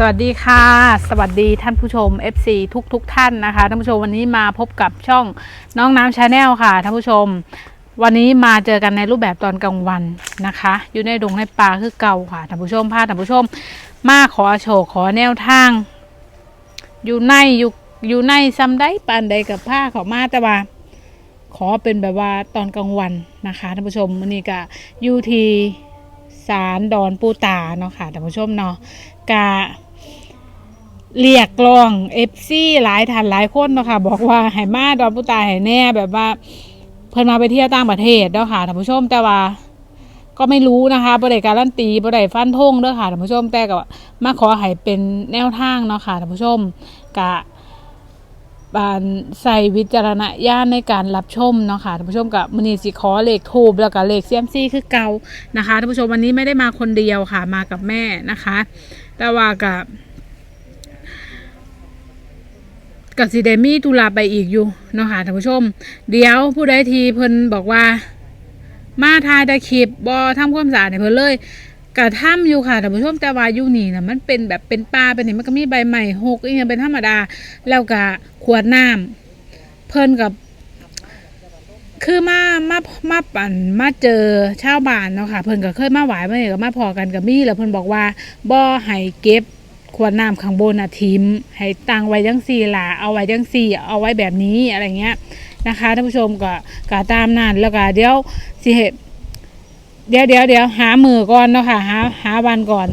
สวัสดีค่ะ สวัสดีท่านผู้ชม FC ทุกทุกๆท่านนะคะท่านผู้ชมวันนี้มาพบกับช่องน้องน้ำชาแนลค่ะท่านผู้ชม วันนี้มาเจอกันในรูปแบบตอนกลางวันนะคะ อยู่ในดงในป่าคือเก่าค่ะท่านผู้ชมพาท่านผู้ชม มาขอโชว์ขอแนวทาง อยู่ในอยู่อยู่ในซ้ำได้ปานใดกับผ้าขามาแต่ว่าขอเป็นแบบว่าตอนกลางวันนะคะท่านผู้ชมวันนี้ก็อยู่ที่ศาลดอนปูตาเนาะค่ะท่านผู้ชมเนาะกะ เรียกร้องเอฟซีหลายท่านหลายคนเนาะค่ะ บอกว่าให้มาดอนปูตาให้แน่แบบว่า เพิ่นมาไปเที่ยวต่างประเทศเนาะค่ะท่านผู้ชมแต่ว่า ก็ไม่รู้นะคะบ่ได้การันตีบ่ได้ฟันธงเด้อค่ะท่านผู้ชมแต่ก็มาขอให้เป็นแนวทางเนาะค่ะท่านผู้ชมกะบานใส่วิจารณญาณในการรับชมเนาะค่ะท่านผู้ชมกับมณีสิขอเลขทูบแล้วก็เลขเซียมซี่คือเก่านะคะท่านผู้ชมวันนี้ไม่ได้มาคนเดียวค่ะ มากับแม่นะคะ แต่ว่ากับ กับสิเดมี่ตุลาไปอีกอยู่เนาะค่ะท่านผู้ชม เดี๋ยวผู้ใดทีเพิ่นบอกว่า มาทายตะคลิปบอทำความสะอาดให้เพิ่นเลยกะทํอยู่ค่ะท่านผู้ชมแต่ว่าอยู่นี่นะมันเป็นแบบเป็นปลาเป็นนี่มันก็มีใบใหม่หกอีกอย่างเป็นธรรมดา แล้วก็ขวดน้ำเพิ่นกับ คือมามามาปั่นมาเจอชาวบ้านเนาะค่ะ เพิ่นก็เคยมาไหวมาเนี่ยก็มาพอกันกับมี่แล้วเพิ่นบอกว่าบ่ให้เก็บ ขวดน้ำข้างบนนะทิมให้ตั้งไว้จังซี่ล่ะเอาไว้จังซี่ เอาไว้แบบนี้อะไรเงี้ยนะคะท่านผู้ชมก็ก็ตามนั้นแล้วก็เดี๋ยวสิเฮ็ดเดี๋ยวเดี๋ยวเดี๋ยวหามือก่อนเนาะค่ะหาหาวันก่อน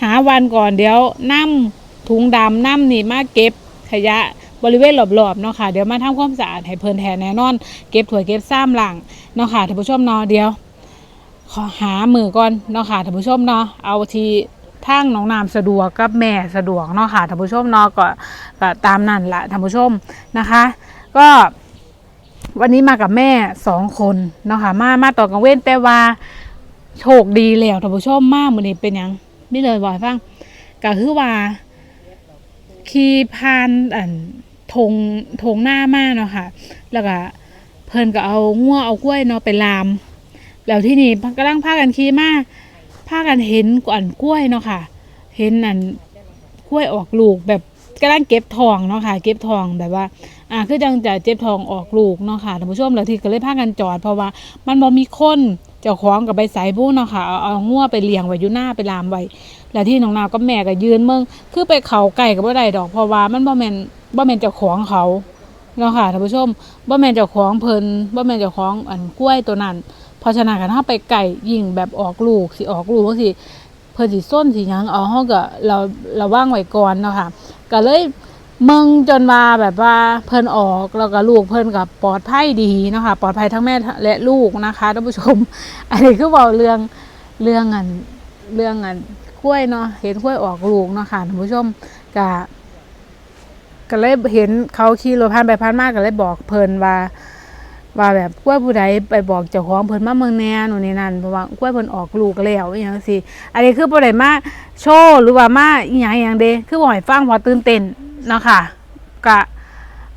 หาวันก่อนเดี๋ยวนํถุงดำนํนี่มาเก็บขยะบริเวณรอบๆเนาะค่ะเดี๋ยวมาทำความสะอาดให้เพลินแทนแน่นอน เก็บถ้วเก็บซ้ำหลังเนาะค่ะท่านผู้ชมเนาะเดี๋ยว ขอหามือก่อนเนาะค่ะท่านผู้ชมเนาะเอาทีทางน้องนามสะดวกกับแม่สะดวกเนาะค่ะท่านผู้ชมเนาะก็ก็ตามนั่นละท่านผู้ชมนะคะ ก็วันนี้มากับแม่สองคนเนาะค่ะมามาต่อกังเว้นแต่ว่าโชคดีแล้วท่านผู้ชมมากมือนี้เป็นยังไม่เลยบอกให้ฟังก็คือว่าขี่ผ่านอันทงทงหน้ามาเนาะค่ะ แล้วก็เพิ่นก็เอางัวเอากล้วยเนาะไปลาม แล้วที่นี่กำลังพากันขี่มาพากันเห็นก่อนกล้วยเนาะค่ะ เห็นอันกล้วยออกลูกแบบกำลังเก็บทองเนาะค่ะ เก็บทองแบบว่า อ่าคือจังจะเจ็บทองออกลูกเนาะค่ะท่านผู้ชมแล้วที่ก็เลยพากันจอดเพราะว่า มันบ่มีคนเจ้าของกับไปใส่บุ้เนาะค่ะเอาเอางัวไปเลี้ยงไว้อยู่หน้าไปลามไว้แล้วที่น้องนาวกับแม่ก็ยืนเมืองคือไปเขาไก่กับบ่ได้ดอกเพราะว่ามันบ่แม่นบ่แม่นเจ้าของเขาเนาะค่ะท่านผู้ชมบ่แม่นเจ้าของเพิ่นบ่แม่นเจ้าของอันกล้วยตัวนั้น เพราะฉะนั้นคันเฮาไปไก่ยิงแบบออกลูกสิออกลูกจังซี่เพิ่นสิส้นสิยังเอาเฮาก็เราเระวังไว้ก่อนเนาะค่ะก็เลยมืองจนว่าแบบว่าเพิ่นออกแล้วก็ลูกเพิ่นก็ปลอดภัยดีนะคะปลอดภัยทั้งแม่และลูกนะคะท่านผู้ชม อันนี้คือเว้าเรื่องเรื่องอันเรื่องอันกล้วยเนาะเห็นกล้วยออกลูกเนาะค่ะท่านผู้ชมกะก็เลยเห็นเขาขี่รถผ่านไปผ่านมาก็เลยบอกเพิ่นว่า ว่าแบบกล้วยผู้ใดไปบอกเจ้าของเพิ่นมาเมืองแน่นู่นนี่นั่นเพราะว่ากล้วยเพิ่นออกลูกแล้วอหย่างสิอันนี้คือบ่ได้มาโชว์หรือว่ามาอีหยังอหย่างเดคือบ่ให้ฟังพอตื่นเต้นเนาะค่ะกะ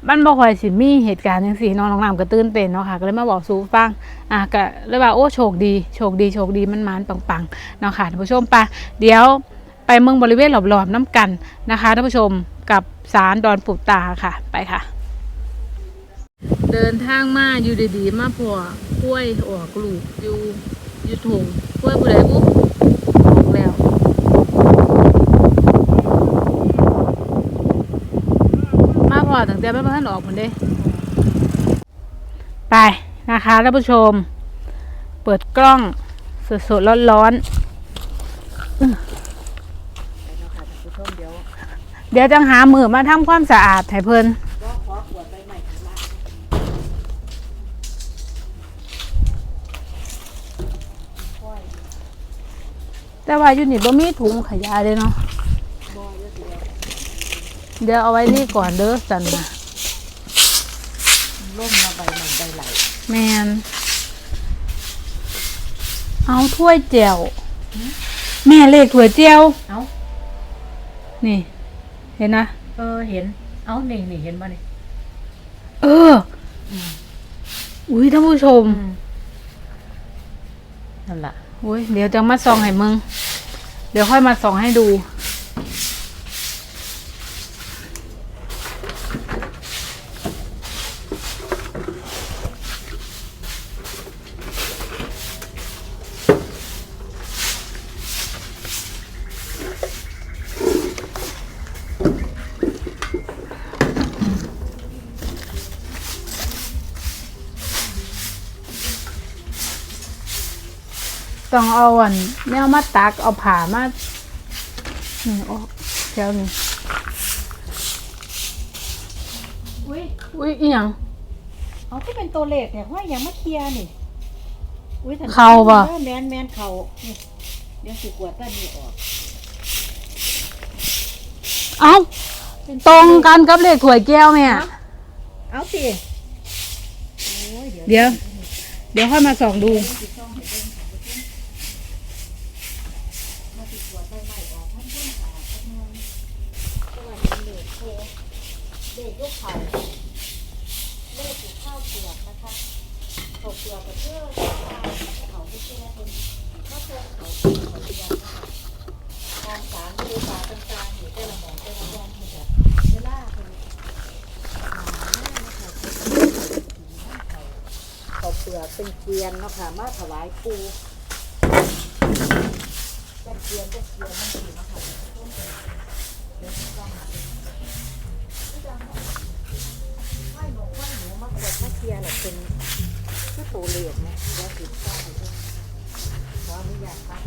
มันบ่ค่อยสิมีเหตุการณ์จังซี่น้องน้องน้ำก็ตื่นเต้นเนาะค่ะก็เลยมาบอกสู่ฟังอะก็เลยว่าโอ้โชคดีโชคดีโชคดีมันมานปังๆเนาะค่ะท่านผู้ชมไปะเดี๋ยวไปเมืองบริเวณรอบๆน้ำกันนะคะท่านผู้ชมกับสารดอนปุบตาค่ะไปค่ะ เดินทางมาอยู่ดีๆ มาพอกล้วยออกลูกอยู่อยู่ถุงกล้วยผู้ใดบุ๊ออกแล้วมาพอตั้งแต่ไม่พันออกเหมือนเด้ไปนะคะท่านผู้ชม เปิดกล้องสดๆร้อนๆไปเนาะค่ะท่านผู้ชมเดี๋ยวเดี๋ยวจังหามือมาทำความสะอาดให้เพิ่น ก็ขอขวดไปใหม่ข้างล่างค่อย แต่ว่าอยู่นี่บ่มีถุงขยะเลยเนาะบอยเยอะเดียวเดี๋ยวเอาไว้นี่ก่อนเด้อสันนะล่มมาใบใหม่ใบไหลแมนเอาถ้วยแจ่วแม่เลขถ้วยแจ่วเอ้านี่ เห็นนะเออเห็น เอ้านี่นี่เห็นป่ะนี่เออออุ้ยท่านผู้ชมนั่นล่ะ อุ้ยเดี๋ยวจะมาส่องให้มึง เดี๋ยวค่อยมาส่องให้ดู ต้องเอาอันแนวมาตักเอาผ่ามานี่ออกแถวนี้อุ้ยอุ้ยอีหยังเอาที่เป็นตัวเลขเนี่ยห้อยยังมาเคลียร์นี่อุ้ยท่นเข้าบ่ออแมนแมนเขานี่เดี๋ยวสิกวดต้นนี้ออก เอ้าเป็นตรงกันกับเลขถ้วยแก้วแม่เอาสิโอ้ยเดี๋ยวเดี๋ยว เดี๋ยวค่อยมาส่องดูเลขยก เลขถูกข้าวเปลือกนะคะเขาเปลือกกับเพื่อเขาไม่เชื่อคนเขาเชื่อเขาเขาเปลือกนะคะทางสารบริการต่างๆอยู่แต่ละหมองแต่ละแดนที่แบบเวลาเป็นเขาเปลือกเป็นเกวียนเนาะค่ะมาถวายปูเป็นเกวียนเป็นเกวียนนั่นเองเนาะค่ะ เปียร์แหละเป็นคือตัวเลขนะแล้วติดป้ายด้วยขออนุญาตค่ะ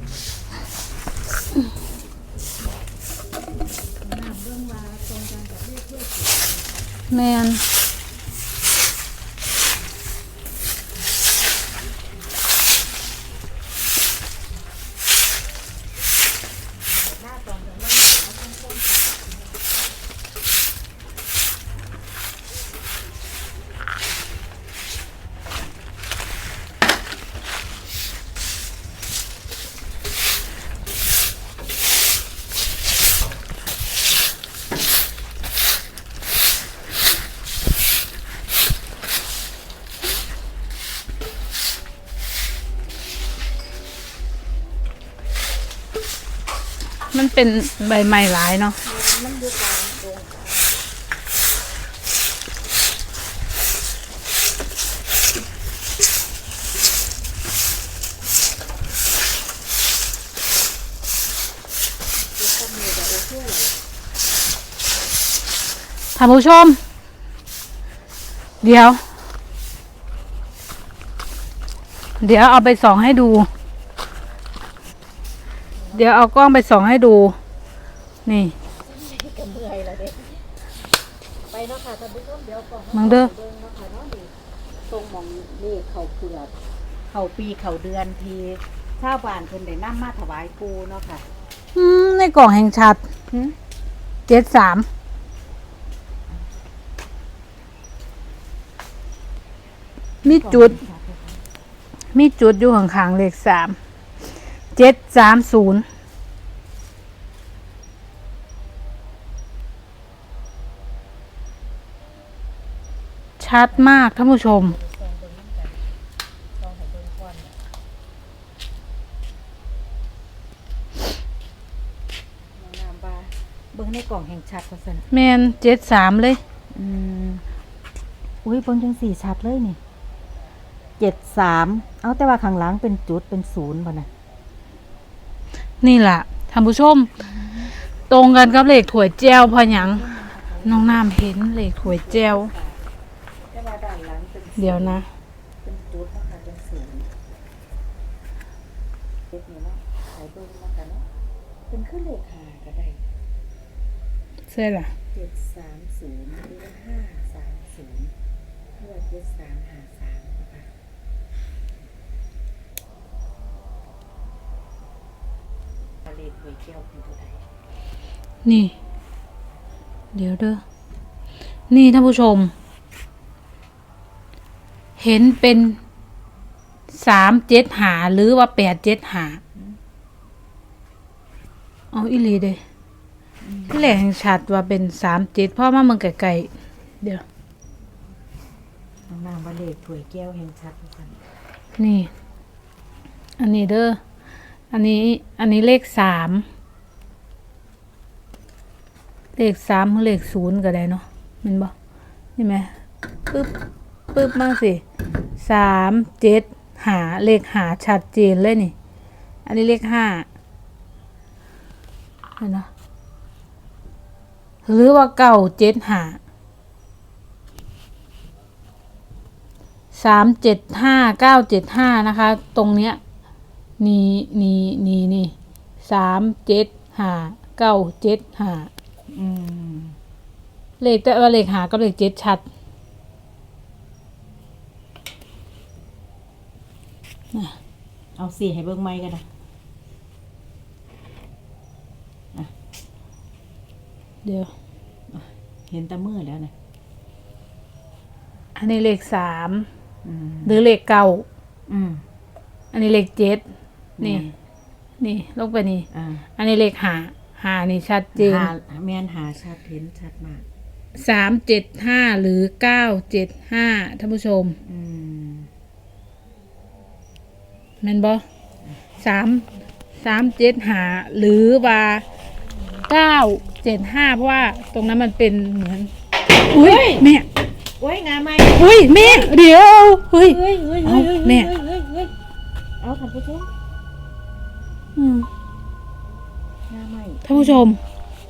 น้ำเบื้องมาตรงกันกับเลขด้วยแมน เป็นใบไม้หลายเนาะมันอยู่กลางตรงท่านผู้ชม เดี๋ยว เดี๋ยวเอาไปส่องให้ดู เดี๋ยวเอากล้องไปส่องให้ดู นี่กำเมื่อยแล้วเด็กไปเนาะค่ะท่านผู้ชมเดี๋ยวก่อนมังเด้อเบิ่งเนาะค่ะเนาะนี่ตรงหมองนี่เขาเปลือกเขาปีเขาเดือนทีชาวบ้านเพิ่นได้นำมาถวายปูเนาะค่ะอืมในกล่องแห่งชัดเจ็ดสามมีจุด มีจุดอยู่ข้างๆเลขสาม เจ็ดสามศูนย์ชัดมากท่านผู้ชมน้ำบาเบิ่งในกล่องแห่งชัดว่าซั่นแมนเจ็ดสามเลย อืมอุ้ยเบิ่งจังสี่ชัดเลยนี่เจ็ดสาม เอาแต่ว่าข้างหลังเป็นจุดเป็นศูนย์บ่น่ะ นี่แหละท่านผู้ชม ตรงกันกับเหลขถั่วยแจวพอหยังน้องน้ำเห็นเหลขถั่วยแจวแต่ว่าด้านหลังเดี๋ยวนะเป็นจุดเนาะค่ะเป็นศูนย์เล็กนี่เนาะใส่เบิ่งเนาะค่ะเนาะเป็นขึ้นเลขหาก็ได้ใช่ล่ะเจ็ดสามศูนย์หรือห้าสามศูนย์เพื่อเจ็ดสามหาสามนะคะ เลขหวยแก้วเป็นตัวใดนี่ เดี๋ยวเด้อ นี่ท่านผู้ชม เห็นเป็นสามเจ็ดหาหรือว่าแปดเจ็ดหาเอาอีหลีเด้ที่แหล่งชัดว่าเป็นสามเจ็ดเพราะว่ามันไกลๆเดี๋ยวน้องนามว่าเลขถวยแก้วแห่งชัดทุกคนนี่ อันนี้เด้อ อันนี้อันนี้เลขสามเลขสามหรือเลขศูนย์ก็ได้เนาะมันบ่นี่ไหมปึ๊บปึ๊บมาสิสามเจ็ดหาเลขหาชัดเจนเลยนี่ อันนี้เลขห้าเห็นเนะหรือว่าเก้าเจ็ดหาสามเจ็ดห้าเก้าเจ็ดห้านะคะ ตรงเนี้ย นี่นี่นี่นี่สามเจ็ดห้าเก้าเจ็ดห้าอืมเลขแต่ว่าเลขหากับเลขเจ็ดชัดเอาสีให้เบิ่งไม้กันนะเดี๋ยว เห็นแตะมือแล้วนะอันนี้เลขสามอืมหรือเลขเก้าอืมอันนี้เลขเจ็ด นี่แม่นี่ลงไปนี่ อ่าอันนี้เลขหาหานี่ชัดเจนหาแมนหาชัดเห็นชัดมากสามเจ็ดห้าหรือเก้าเจ็ดห้าท่านผู้ชมอืมแม่นบ่สามสามเจ็ดหาหรือว่าเก้าเจ็ดห้าเพราะว่าตรงนั้นมันเป็นเหมือน อุ้ยแม่ โอ้ยงาไหมอุ้ยแม่ เดี๋ยวเฮ้ย เฮ้ยเฮ้ยเอาเฮ้ยแม่เฮ้ยเฮ้ยเฮ้ยเอาท่านผู้ชม อืมงาไหมท่านผู้ชม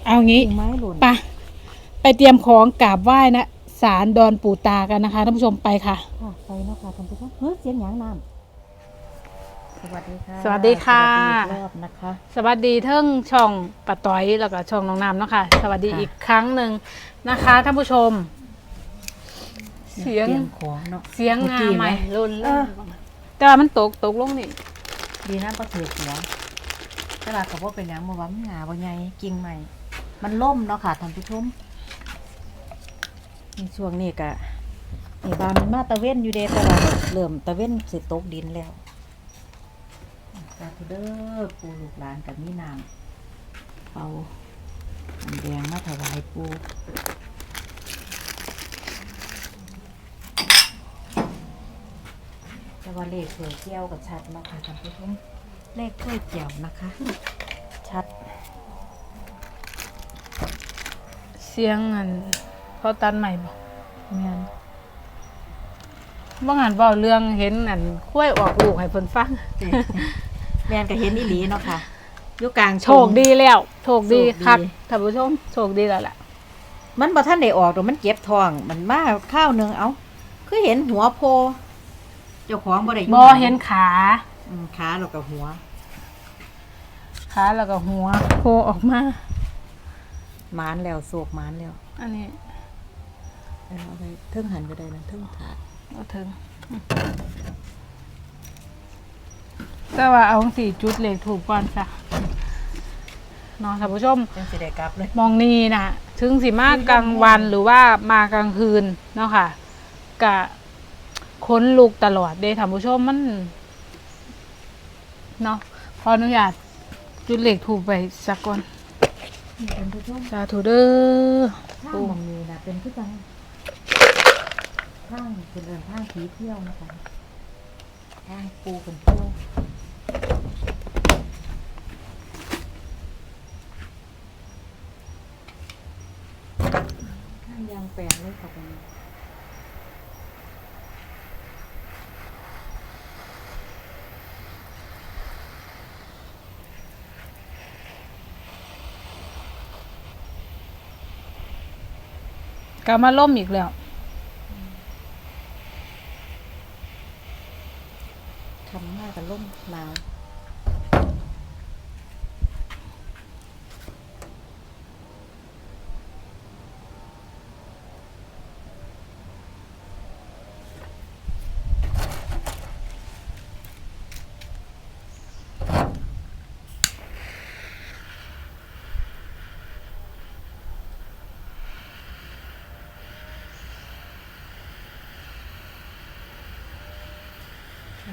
เอางี้กิ่งไม้หล่นไปะไปเตรียมของกราบไหว้นะสารดอนปู่ตากันนะคะท่านผู้ชมไปค่ะ ค่ะไปเนาะค่ะท่านผู้ชมเฮ้ยเสียงหยังน้ำสวัสดีค่ะสวัสดีค่ะ สวัสดีอีกรอบนะคะ สวัสดีเทิงช่องปะต้อยแล้วก็ช่องน้องน้ำเนาะค่ะ สวัสดีค่ะ อีกครั้งหนึ่งนะคะท่านผู้ชม เสียงเสียงของเนาะ เสียงงาเมื่อกี้ใหม่ไหมรุนเอแรงอแต่ว่ามันตกตกลงนี่ดีนะก็ถือหัว ตลากับว่าเป็นหยังมาว่ามันหงาบ่ใหญ่กิ่งใหม่ มันล่มเนาะค่ะท่านผู้ชมในช่วงนี้กะนี่บามันมาตะเว้นอยู่เดแต่ว่าเริ่มตะเว้นสิตกดินแล้วสาธุเด้อปูลูกหลานกับมีน้ำเอาน้ำแดงมาถวายปูแต่ว่าเลขถ้วยเกี่ยวกับชัดเนาะค่ะท่านผู้ชม เลขถ้วยเกี่ยวนะคะ ชัด เสียงอันเขาตันใหม่บ่เงินว่างานเบาเรื่องเห็นอันคุ้ยออกลูกให้เพิ่นฟัง แมนก็เห็นอีหลีเนาะค่ะอยู่กลางโชคดีแล้ว โชคดีโชคดี คักท่านผู้ชมโชคดีแล้วล่ะ มันบ่ท่านได้ออกดอกมันเก็บทอง มันมาข้าวหนึงเอาคือเห็นหัวโพ เจ้าของบ่ได้อยู่บ่เห็นขา อืมขาแล้วก็หัว ขาแล้วก็หัวโผล่ออกมามานแล้วโศกมานแล้วอันนี้เอาไปเทิงหันก็ได้นะเทิงถาดเอาถึงแต่ว่าเอาสี่จุดเลขถูกก่อนจ้ะเนาะท่านผู้ชม จังสิได้กลับเลยมองนี่นะถึงสิมากลางวันหรือว่ามากลางคืนเนาะค่ะกะค้นลุกตลอดเด้ท่านผู้ชมมัน เนาะขออนุญาตจุดเหล็กถูกไปสักก่อนนี่ท่านผู้ชมสาธุเด้อทางมันมีนะเป็นคือจังทางเป็นเรื่องทางผีเที่ยวนะคะทางปูเป็นเที่ยวทางยางแปลงเลยค่ะเป็น กลับมาล่มอีกแล้ว ทำหน้ากับล่มหนาว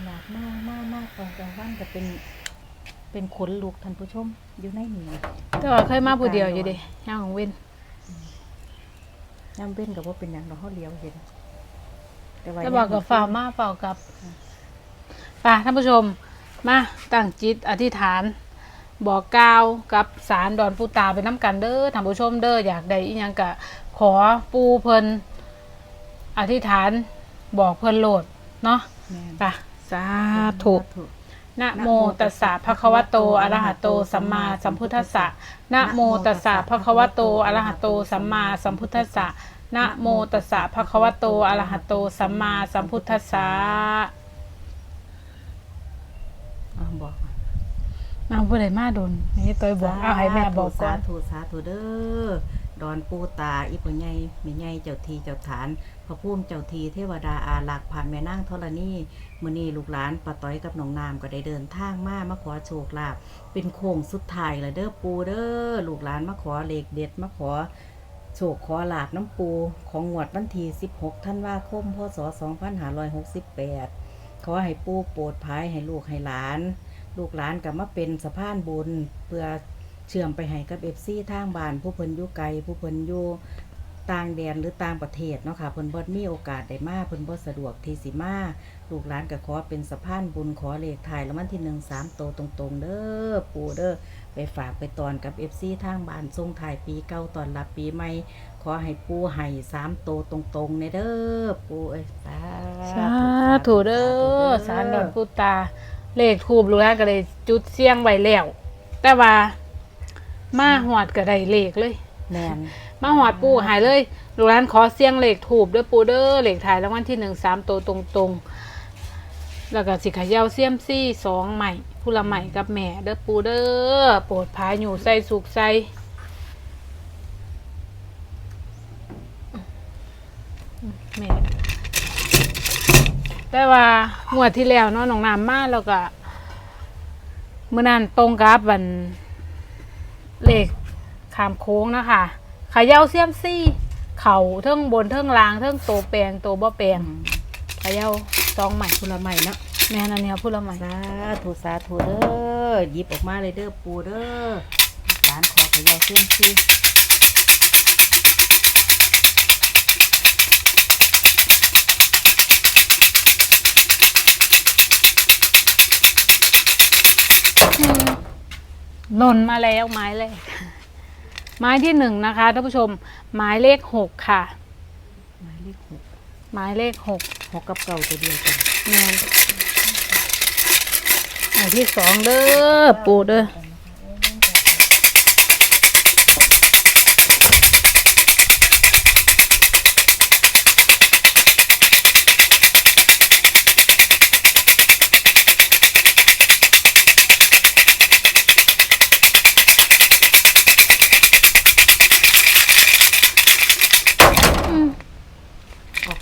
ขนาดมากมากมากตอนกลางวันก็เป็น เป็นขนลุกท่านผู้ชมอยู่ในหนีแต่ว่าเคยมาผู้เดียวอยู่เดิย่างของเว้นย่ำเบ้นกับว่าเป็นอย่างเราเขาเลี้ยวเห็นว่าจะบอกกับฝ่ามาเฝ่ากับไป่าท่านผู้ชม มาตั้งจิตอธิษฐาน บอกกล่าวกับสารดอนปูตาไปน้ำกันเด้อท่านผู้ชมเด้ออยากได้อีหยังกะขอปูเพิ่นอธิษฐานบอกเพิ่นโหลดเนาะแม่นไป สาธุ นะโมตัสสะภะคะวะโต อะระหะโต สัมมาสัมพุทธัสสะ นะโมตัสสะภะคะวะโต อะระหะโต สัมมาสัมพุทธัสสะ นะโมตัสสะภะคะวะโต อะระหะโต สัมมาสัมพุทธัสสะอะบอกเอาผู้ใดมาโดนนี่ตัวบอกเอาให้แม่บอกก่อสานธุสาธุเด้อ ดอนปูตา อีพ่อใหญ่แม่ใหญ่เจ้าทีเจ้าฐาน พระภูมิเจ้าทีเทวดาอาลักษ์ผ่านแม่นางธรณีมือนีลูกหลานป้าต้อยกับน้องนามก็ได้เดินทางมามาขอโชคลาภเป็นโค้งสุดท้ายล้วเด้อปูเด้อลูกหลานมาขอเลขเด็ดมาขอโชคขอลาบน้ำปูของงวดวันที่16ธันว่าคมพศ 2568 ขอให้ปู่โปรดภายให้ลูกให้หลาน ลูกหลานกลับมาเป็นสะพานบุญเพื่อเชื่อมไปให้กับเอฟซีทางบ้านผู้เพิ่นอยู่ไกลผู้เพิ่นอยู่ ต่างแดนหรือต่างประเทศเนาะค่ะเพิ่นบ่มีโอกาสได้มาเพิ่นบ่สะดวกที่สิมาลูกหลานก็ขอเป็นสะพานบุญขอเลขถ่ายแล้ววันที่หนึ่งสามโตวตรงๆ เด้อปู่เด้อไปฝากไปตอนกับเอฟซีทางบ้านทรงถ่ายปีเก่าตอนรับปีใหม่ ขอให้ปู่ให้สามโตวตรงๆในเด้อปู่เอ้ยสาสาธุเด้อสารดอนปูตา เลขทูบลูกหลานก็เลยจุดเสียงไว้แล้ว แต่ว่ามาหอดก็ได้เลขเลย แม่น มาหอดปูหายเลยลูกหลานขอเสียงเหลขถูบเด้อปูเด้อเหลขถ่ายรางวัลที่หนึ่งสามตัวตรงๆ แล้วก็สิขย่าเสียมซี่สองใหม่ผู้ละใหม่กับแม่เด้อปูเด้อโปรดพายอยู่ใส่สุกใส่แม่แต่ว่างวดที่แล้วเนาะน้องน้ำมาแล้วก็เมื่อนั้นตรงกับวันเหลขขามโค้งนะคะ ขย่าเสียมซี่ เข่าเทิงบนเทิงล่างเทิงโตแปลงโตบ่แปลงเขย่าซองใหม่คุณละใหม่เนาะแม่นันเนี่ยพูดละใหม่สาธุสาธุเด้อหยิบออกมาเลยเด้อปูเด้อร้านขอขยายเส้นซีหล่นมาแล้วไม้แรก ไม้ที่หนึ่งนะคะท่านผู้ชมหมายเลขหกค่ะ หมายเลขหกหมายเลขหกหกกับเก่าตัวเดียวกันแม่นหมายที่สองเด้อปูเด้อ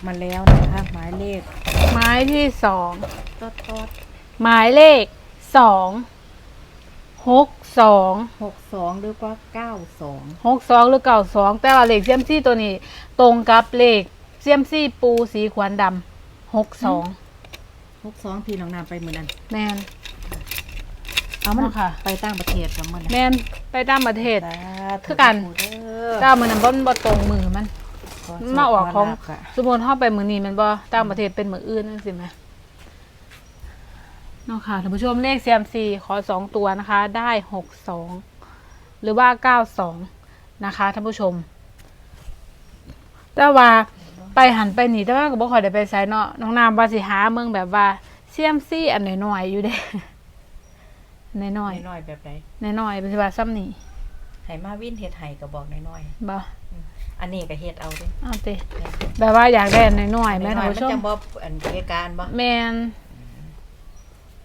มาแล้วนะคะ หมายเลขหมายที่สองตอดตอดหมายเลขสองหกสองหกสองหรือว่าเก้าสองหกสองหรือเก่าสองแต่ว่าเลขเซียมซี่ตัวนี้ ตรงกับเลขเซียมซี่ปูสีขวานดำหกสองหกสองที่น้องนามไปเหมือนนั้นแมนเอามันค่ะ ไปต่างประเทศกับมันแมนไปตามประเทศสาธุคือกันปูเด้อเจ้ามือนั้นบ่บ่ตรงมือมันขโชค มาออกของขลาภค่ะสมมติเข้าไปมือนี้แมันบ่ต่างประเทศเป็นมืออื่นนั่นสิไหมเนาะค่ะท่านผู้ชมเลขเซียมซีขอสองตัวนะคะ ได้หกสองหรือว่าเก้าสองนะคะท่านผู้ชม แต่ว่าไปหันไปหนีแต่ว่าก็บ่ค่อยได้ไปไสเนาะน้องนามว่าสิหาเมืองแบบว่าเซียมซี่อันน้อยๆอยู่เด้น้อยน้อยๆแบบไหนๆน้อยๆเป็นสิว่าซ้ำนี่ให้มาวินเฮ็ดไห้ก็บอกน้อยบ่ๆ อันนี้ก็เฮ็ดเอาเดิเอาติแบบว่าอยากได้อันน้อยๆแม่น้ท่าอนยๆมันผู้ชจะมบ่อันเกี่ยการบ่แมน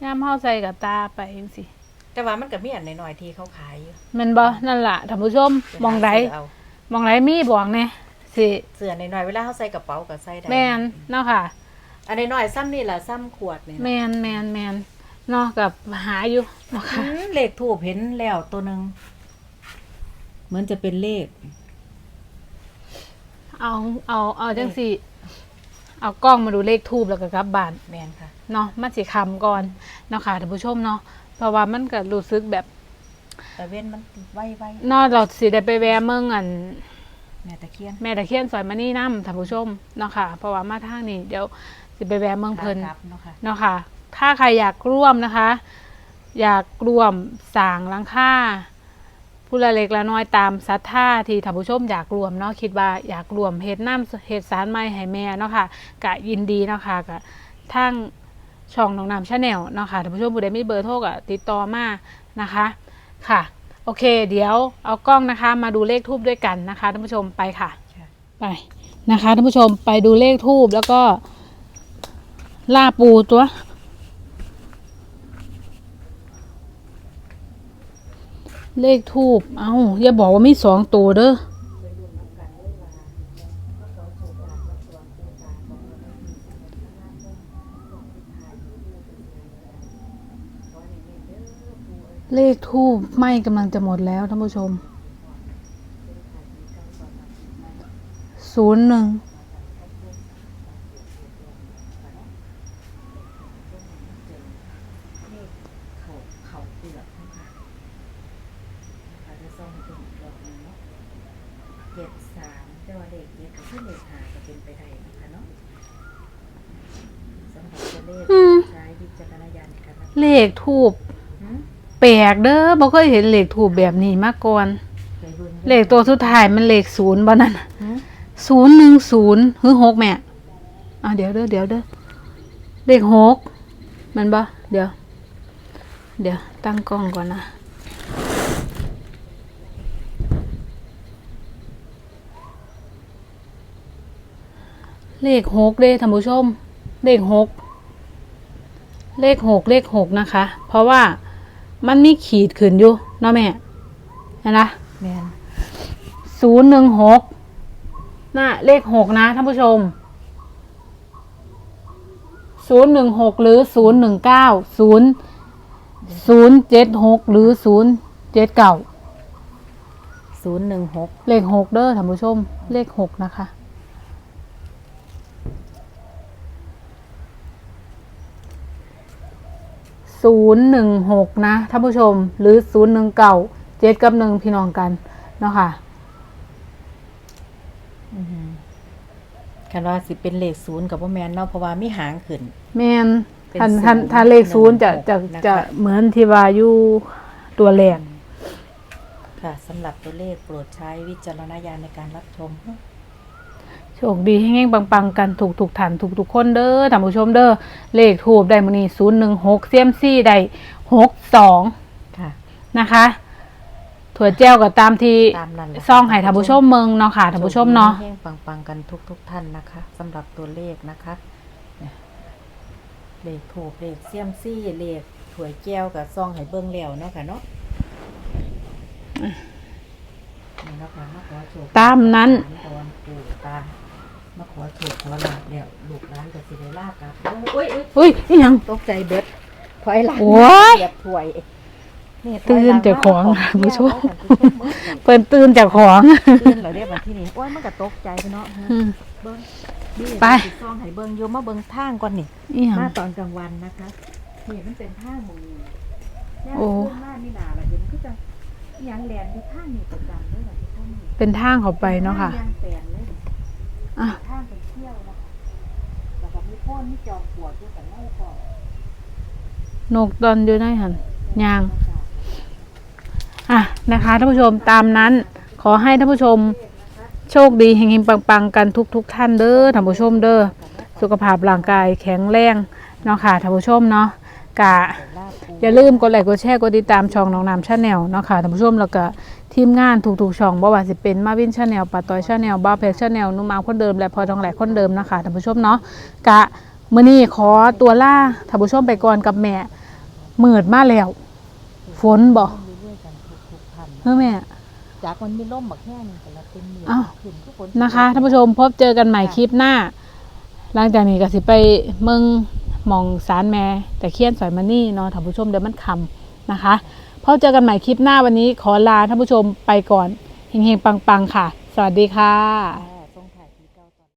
ย่ามเฮาใส่กับตาไปจังซี่แต่ว่ามันก็มีอันน้อยๆที่เขาขายอยู่แม่นบ่นั่นล่ะท่านผู้ชมมองไดปหาซื้เอามองไดมีบอกแน่สิเสื้อน้อยๆเวลาเขาใส่กระเป๋าก็ใส่ได้แม่นเนาะค่ะ อันน้อยๆซ้ำนี่ล่ะซ้ำขวดนี่แมนแมนแมนเนาะกับหาอยู่เนาะอืค่ะมเลขทูบเห็นแล้วตัวหนึงเหมือนจะเป็นเลข เอาเอาเอาจังซี่เอากล้องมาดูเลขทูบแล้วก็กลับบ้านแม่นค่ะ เนาะมันสิคำก่อนเนาะค่ะท่านผู้ชมเนาะเพราะว่ามันก็รู้สึกแบบแต่เว้นมันไวเนาะเราสิได้ไปแวะเมืองอันๆแม่ตะเคียนแม่ตะเคียนซอยมานี่น้ำท่านผู้ชมเนาะค่ะ เพราะว่ามาทางนี้เดี๋ยวสิไปแวะเมืองเพลินครับเนาะค่ะเนาะค่ะ ถ้าใครอยากร่วมนะคะ อยากรวมสร้างหลังคา ผู้ละเล็กละน้อยตามศรัทธาที่ท่านผู้ชมอยากรวมเนาะคิดว่าอยากรวมเฮ็ดน้ำเฮ็ดสารไม้ให้แม่เนาะค่ะกะยินดีเนาะค่ะกะทั้งช่องน้องน้ำชาแนลเนาะค่ะท่านผู้ชมผู้ใดมีเบอร์โทรก็ติดต่อมานะคะค่ะ โอเค เดี๋ยวเอากล้องนะคะ มาดูเลขทูบด้วยกันนะคะท่านผู้ชมไปค่ะค่ะไปนะคะท่านผู้ชมไปดูเลขทูบแล้วก็ล่าปูตัว เลขทูบเอาอย่าบอกว่ามีสองตัวเด้อเลขทูบไม่กำลังจะหมดแล้วท่านผู้ชม ศูนย์หนึ่ง เขาเขาเปลือกนะคะเราจะส่งให้เป็นอีกรอบหนึงเนาะเจ็ดสามแต่ว่าเลขเจ็ดกับที่เลขหาก็เป็นไปได้นะคะเนาะสำหรับตัวเลขใช้วิจารณญาณในการรับชม เล ขทูบหืมแปลกเด้อบ่เคยเห็นเลขทูบแบบนี้มาก่อนไปบิ่งเลขตัวสุดท้ายมันเลขศูนย์บ่นั่นหืมศูนย์หนึ่งศูนย์หรือหกแม่อะเดี๋ยวเด้อเดี๋ยวเด้อเลขหกมันบ่เดี๋ยว เดี๋ยว ตั้งกล้องก่อนนะเลขหกเด้ท่านผู้ชม เลขหก เลขหกเลขหกนะคะ เพราะว่ามันมีขีดขึ้นอยู่เนาะแม่เห็นนะแม่นศูนย์หนึ่งหกน่ะเลขหกนะท่านผู้ชมศูนย์หนึ่งหกหรือศูนย์หนึ่งเก้าศูนย์ศูนย์เจ็ดหกหรือศูนย์เจ็ดเก้าศูนย์หนึ่งหกเลขหกเด้อท่านผู้ชม เลขหกนะคะ ศูนย์หนึ่งหกนะท่านผู้ชมหรือศูนย์หนึ่งเก้าเจ็ดกับหนึ่งพี่น้องกันเนาะค่ะคันว่าสิเป็นเลขศูนย์กับว่าแมนเนาะเพราะว่ามีหางขึ้น แมนเป็นทันศูนย์ทันทันเลขศูนย์จะหนึ่งหกจะนะคะจะเหมือนที่ว่าอยู่ตัวแรกค่ะสำหรับตัวเลขโปรดใช้วิจารณญาณในการรับชม โชคดีให้เง่งปังๆ กันถูกถูกๆฐานถูกทุกๆคนเด้อท่านผู้ชมเด้อเลขถูกได้มื้อนี้ศูนย์หนึ่งหกเซียมซี่ได้หกสองค่ะนะคะ ถั่วแจ้วก็ตามที่ตามนั้นแหละซ่องให้ท่านผู้ชมเมืองเนาะค่ะท่านผู้ชมเนาะแห้งปังๆกันทุกทุกๆท่านนะคะสำหรับตัวเลขนะคะเนี่ยเลขถูกเลขเสี่ยมซี่เลขถวยแก้วกับซ่องให้เบิ้งแล้วเนาะค่ะเนาะนี่เนาะคะมาขอโชคตามนั้นตอนปู่ตา มาขอโชคขอลาบแล้วลูกหลานก็สิได้ลาบกับโอ้ยโอ้ยอุ้ยอีหยัง ตกใจเบิดถอยหลังโอ้ยเหยียบถวยนี่ถตื่อยนหลัจากของมาผู้ชมเที่ยวเอาค่ะผู้ชมเบิดเปินตื่นจากของ ตื่นแล้วเรียกมาที่นี่โอ้ยมันก็ตกใจไปเนาะอืมเบิ้งนี่ไป สิซ่องให้เบิ้งอยู่มาเบิ้งทางก่อนนี่ อีหยัง มาตอนกลางวันนะคะนี่มันเป็นทางหมองนี้เนี่ยโอ้ขึ้นมานี่นาละเดี๋ยวมันก็จะอิหยังแลนที่ทางนี่ประจำเลยแบบที่ทางนี่เป็นทางเขาไปเนาะค่ะทงยางแปลนเลย อะทางไปเที่ยวนะคะแล้วก็มีโพ่นมีจอมปวกด้วยกันเล่าก่อนนกตอนอยู่ในหันยาง อะนะคะท่านผู้ชมตามนั้น ขอให้ท่านผู้ชมโชคดีเฮงๆปังๆ กันทุกๆทท่านเด้อท่านผู้ชมเด้อสุขภาพร่างกายแข็งแรงเนาะค่ะท่านผู้ชมเนาะกะ อย่าลืมกดไลค์กดแชร์กดติดตามช่องน้องน้ำชาแนลเนาะค่ะท่านผู้ชมแล้วก็ ทีมงานทุกๆช่องบ่ว่าสิเป็นมาวินชาแนลปาต้อยชาแนลบ้าเพชชาแนลนุ่มอามคนเดิม และพอทองแหลกคนเดิมนะคะท่านผู้ชมเนาะกะมื้อนี้ขอตัวล่าท่านผู้ชมไปก่อนกับแม่มืดมาแล้ว ฝนบ่เรื่อยๆกันทุกๆท่านเฮ้อแม่ จากมันมีล่มบักแห้งแต่ละเป็นเหนียวอ้าว ขึ้นทุกคนนะคะท่านผู้ชมพบเจอกันใหม่คลิปหน้า หลังจากนี้ก็สิไปเมืองหมองสารแม่แต่เคียนสอยมานี่เนาะท่านผู้ชมเดี๋ยวมันคำนะคะ พบเจอกันใหม่คลิปหน้าวันนี้ขอลาท่านผู้ชมไปก่อนเฮงๆปังๆค่ะ สวัสดีค่ะ